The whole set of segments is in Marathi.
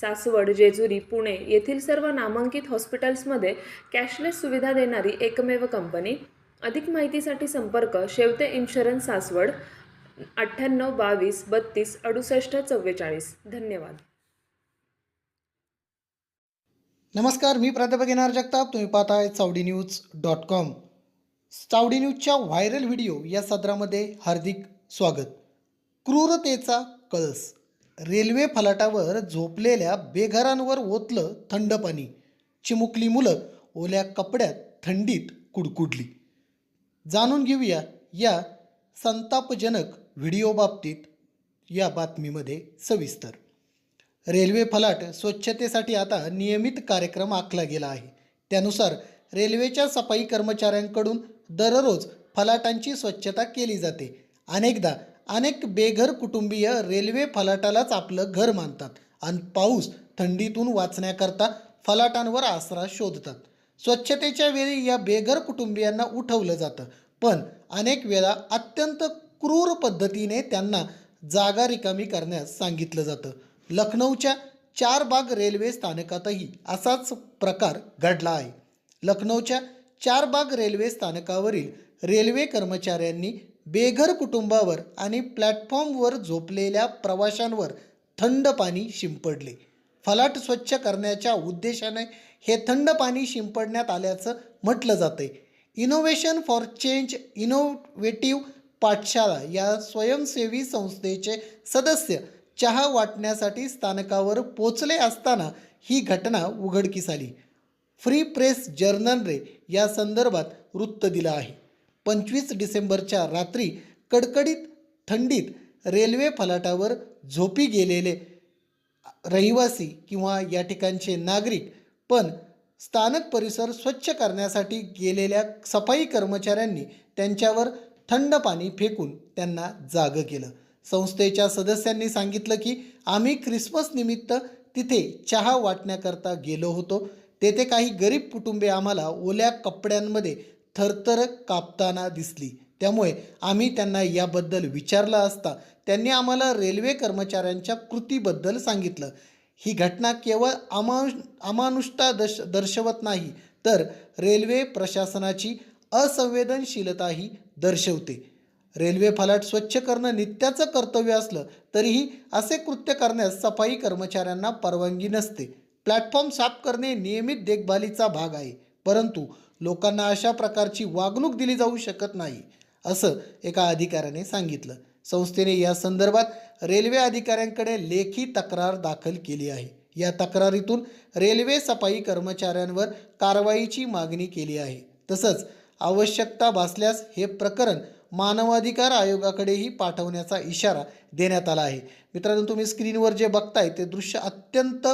सासवड जेजुरी पुणे येथील सर्व नामांकित हॉस्पिटल्समध्ये कॅशलेस सुविधा देणारी एकमेव कंपनी. अधिक माहितीसाठी संपर्क शेवते इन्शुरन्स सासवड अठ्ठ्याण्णव बावीस बत्तीस अडुसष्ट चव्वेचाळीस. धन्यवाद. नमस्कार मी प्राध्यापक येणार जगताप. तुम्ही पाहताय Chawadi news dot com. Chawadi न्यूजच्या व्हायरल व्हिडिओ या सदरामध्ये हार्दिक स्वागत. क्रूरतेचा कळस रेल्वे फलाटावर झोपलेल्या बेघरांवर ओतलं थंड पाणी. चिमुकली मुलं ओल्या कपड्यात थंडीत कुडकुडली. जाणून घेऊया या संतापजनक व्हिडिओ बाबतीत या बातमीमध्ये सविस्तर. रेल्वे फलाट स्वच्छतेसाठी आता नियमित कार्यक्रम आखला गेला आहे. त्यानुसार रेल्वेच्या सफाई कर्मचाऱ्यांकडून दररोज फलाटांची स्वच्छता केली जाते. अनेकदा अनेक बेघर कुटुंबीय रेल्वे फलाटालाच आपलं घर मानतात आणि पाऊस थंडीतून वाचण्याकरता फलाटांवर आसरा शोधतात. स्वच्छतेच्या वेळी या बेघर कुटुंबियांना उठवलं जातं पण अनेक वेळा अत्यंत क्रूर पद्धतीने त्यांना जागा रिकामी करण्यास सांगितलं जातं. लखनौच्या चारबाग रेल्वे स्थानकातही असाच प्रकार घडला आहे. लखनौच्या चारबाग रेल्वे स्थानकावरील रेल्वे कर्मचाऱ्यांनी बेघर कुटुंबावर आणि प्लॅटफॉर्मवर झोपलेल्या प्रवाशांवर थंड पाणी शिंपडले. फलाट स्वच्छ करण्याच्या उद्देशाने हे थंड पाणी शिंपडण्यात आल्याचं म्हटलं जातंय. Innovation for change innovative Pathshala या स्वयंसेवी संस्थेचे सदस्य चहा वाटण्यासाठी स्थानकावर पोचले असताना ही घटना उघडकीस आली. फ्री प्रेस जर्नलने या संदर्भात वृत्त दिलं आहे. पंचवीस डिसेंबरच्या रात्री कडकडीत थंडीत रेल्वे फलाटावर झोपी गेलेले रहिवासी किंवा या ठिकाणचे नागरिक पण स्थानक परिसर स्वच्छ करण्यासाठी गेलेल्या सफाई कर्मचाऱ्यांनी त्यांच्यावर थंड पाणी फेकून त्यांना जागं केलं. संस्थेच्या सदस्यांनी सांगितलं की आम्ही ख्रिसमस निमित्त तिथे चहा वाटण्याकरता गेलो होतो. तेथे काही गरीब कुटुंबे आम्हाला ओल्या कपड्यांमध्ये थरथर कापताना दिसली. त्यामुळे आम्ही त्यांना याबद्दल विचारलं असता त्यांनी आम्हाला रेल्वे कर्मचाऱ्यांच्या कृतीबद्दल सांगितलं. ही घटना केवळ अमानुष अमानुषता दर्श दर्शवत नाही तर रेल्वे प्रशासनाची असंवेदनशीलताही दर्शवते. रेल्वे फलाट स्वच्छ करणं नित्याचं कर्तव्य असलं तरीही असे कृत्य करण्यास सफाई कर्मचाऱ्यांना परवानगी नसते. प्लॅटफॉर्म साफ करणे नियमित देखभालीचा भाग आहे. परंतु लोकांना अशा प्रकारची वागणूक दिली जाऊ शकत नाही असं एका अधिकाऱ्याने सांगितलं. संस्थेने या संदर्भात रेल्वे अधिकाऱ्यांकडे लेखी तक्रार दाखल केली आहे. या तक्रारीतून रेल्वे सफाई कर्मचाऱ्यांवर कारवाईची मागणी केली आहे. तसंच आवश्यकता भासल्यास हे प्रकरण मानवाधिकार आयोगाकडेही पाठवण्याचा इशारा देण्यात आला आहे. मित्रांनो तुम्ही स्क्रीनवर जे बघताय ते दृश्य अत्यंत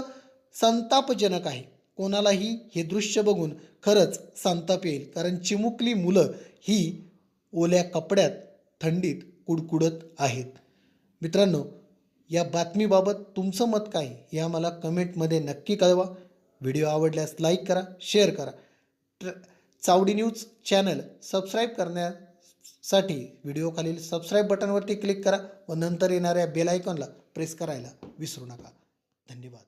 संतापजनक आहे. कोणालाही हे दृश्य बघून खरंच संताप येईल. कारण चिमुकली मुलं ही ओल्या कपड्यात थंडीत कुडकुडत आहेत. मित्रांनो या बातमीबाबत तुमचं मत काय? हे आम्हाला कमेंटमध्ये नक्की कळवा. व्हिडिओ आवडल्यास लाईक करा शेअर करा. ट्र चावडी न्यूज चॅनल सबस्क्राईब करण्यासाठी व्हिडिओखालील सबस्क्राईब बटनवरती क्लिक करा व नंतर येणाऱ्या बेल आयकॉनला प्रेस करायला विसरू नका. धन्यवाद.